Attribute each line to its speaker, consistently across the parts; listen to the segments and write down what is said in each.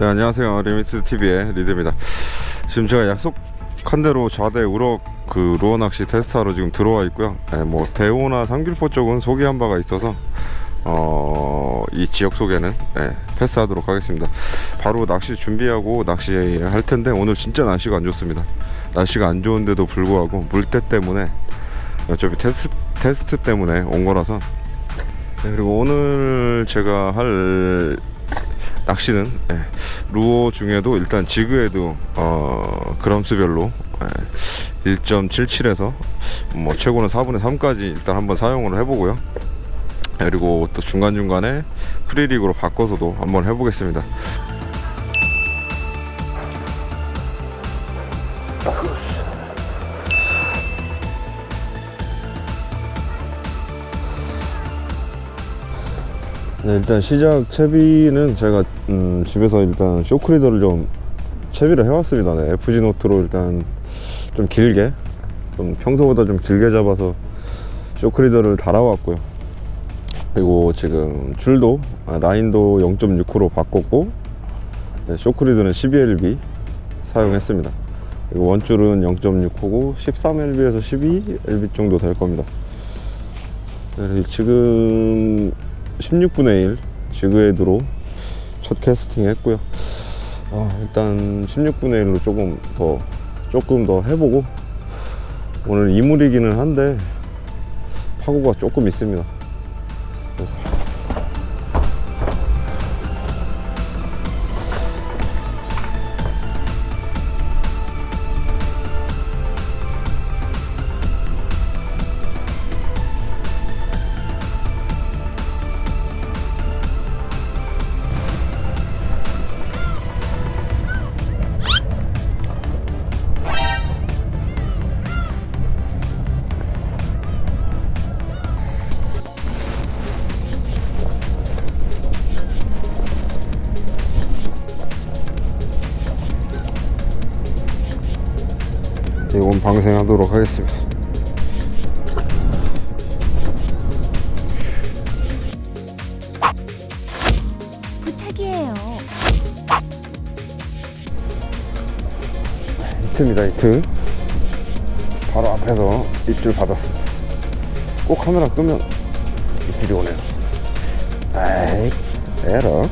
Speaker 1: 네 안녕하세요 리미트 TV의 리드입니다. 지금 제가 약속한 대로 좌대 우럭 그 루어 낚시 테스트하러 지금 들어와 있고요. 네, 뭐 대호나 삼길포 쪽은 소개한 바가 있어서 어, 이 지역 소개는 네, 패스하도록 하겠습니다. 바로 낚시 준비하고 낚시할 텐데 오늘 진짜 날씨가 안 좋습니다. 날씨가 안 좋은데도 불구하고 물때 때문에 어차피 테스트 테스트 때문에 온 거라서 네, 그리고 오늘 제가 할 낚시는 예, 루어 중에도 일단 지그에도 어, 그람수별로 예, 1.77에서 뭐 최고는 4분의 3까지 일단 한번 사용을 해보고요. 예, 그리고 또 중간 중간에 프리릭으로 바꿔서도 한번 해보겠습니다. 네, 일단 시작 채비는 제가 음, 집에서 일단 쇼크리더를 좀 채비를 해왔습니다. 네, FG 노트로 일단 좀 길게, 좀 평소보다 좀 길게 잡아서 쇼크리더를 달아왔고요. 그리고 지금 줄도 아, 라인도 0.6호로 바꿨고 네, 쇼크리더는 12LB 사용했습니다. 그리고 원줄은 0.6호고 13LB에서 12LB 정도 될 겁니다. 네, 지금 16분의 1 지그헤드로 첫 캐스팅 했고요. 어, 일단 16분의 1로 조금 더 조금 더 해보고 오늘 이물이기는 한데 파고가 조금 있습니다. 이건 방생하도록 하겠습니다.
Speaker 2: 부탁이에요.
Speaker 1: 히트입니다 히트. 바로 앞에서 입질 받았습니다. 꼭 카메라 끄면 입질이 오네요. 에이 에러.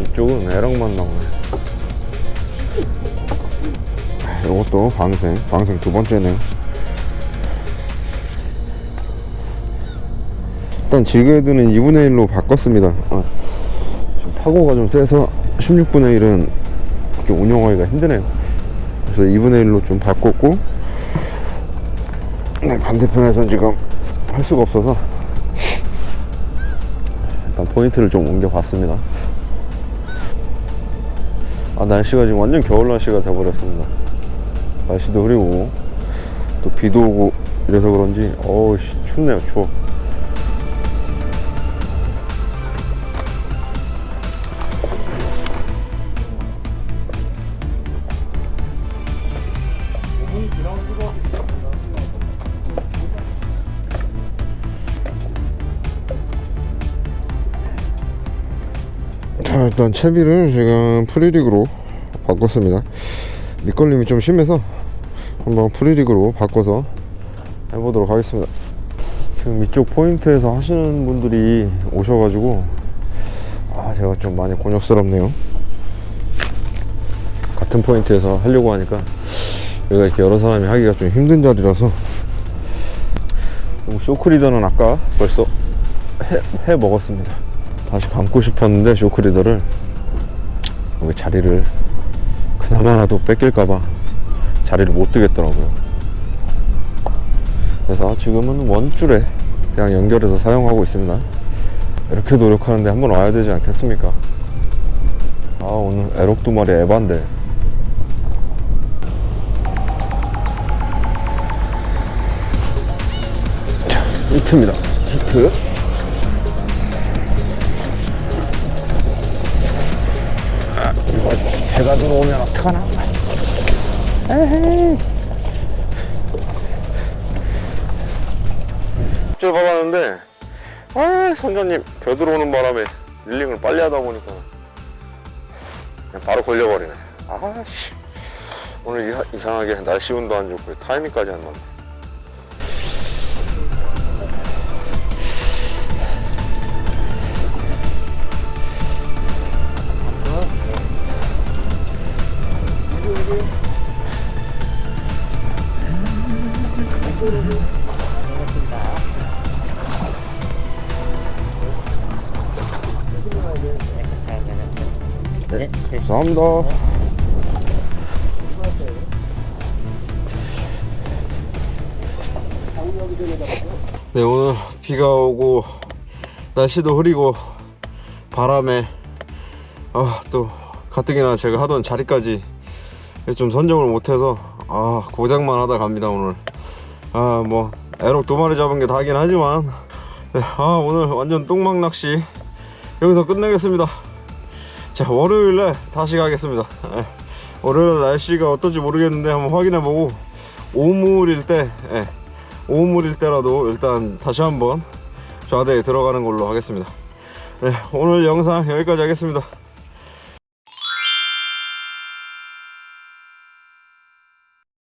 Speaker 1: 이쪽은 에러만 나오네 이것도 방생 방생 두 번째네요 일단 지그헤드는 2분의 1로 바꿨습니다 아, 지금 파고가 좀 세서 16분의 1은 좀 운영하기가 힘드네요. 그래서 2분의 1로 좀 바꿨고, 네, 반대편에선 지금 할 수가 없어서, 일단 포인트를 좀 옮겨봤습니다. 아, 날씨가 지금 완전 겨울 날씨가 돼버렸습니다. 날씨도 흐리고, 또 비도 오고, 이래서 그런지, 어우, 씨, 춥네요, 추워. 자 일단 채비를 지금 프리릭으로 바꿨습니다 밑걸림이 좀 심해서 한번 프리릭으로 바꿔서 해보도록 하겠습니다. 지금 이쪽 포인트에서 하시는 분들이 오셔가지고 아 제가 좀 많이 곤욕스럽네요. 같은 포인트에서 하려고 하니까 여기가 이렇게 여러 사람이 하기가 좀 힘든 자리라서. 쇼크리더는 아까 벌써 해, 해 먹었습니다. 다시 감고 싶었는데 쇼크리더를 여기 자리를 그나마라도 뺏길까봐 자리를 못 뜨겠더라고요. 그래서 지금은 원줄에 그냥 연결해서 사용하고 있습니다. 이렇게 노력하는데 한번 와야 되지 않겠습니까? 아 오늘 에럭 두 마리 에반데. 자, 히트입니다. 히트 배가 들어오면 어떡하나? 에헤이. 저 받았는데, 아, 선장님, 배 들어오는 바람에 릴링을 빨리 하다 보니까 그냥 바로 걸려버리네. 아씨. 오늘 이상하게 날씨 운도 안 좋고 타이밍까지 안 맞네.
Speaker 3: 네.
Speaker 1: 감사합니다. 네 오늘 비가 오고 날씨도 흐리고 바람에 아 또 가뜩이나 제가 하던 자리까지 좀 선정을 못해서 아 고장만 하다 갑니다 오늘 아 뭐 에럭 두 마리 잡은 게 다긴 하지만 네, 아 오늘 완전 똥망 낚시 여기서 끝내겠습니다 자 월요일에 다시 가겠습니다 예. 월요일 날씨가 어떨지 모르겠는데 한번 확인해보고 오물일 때 예. 오물일 때라도 일단 다시 한번 좌대에 들어가는 걸로 하겠습니다 네, 오늘 영상 여기까지 하겠습니다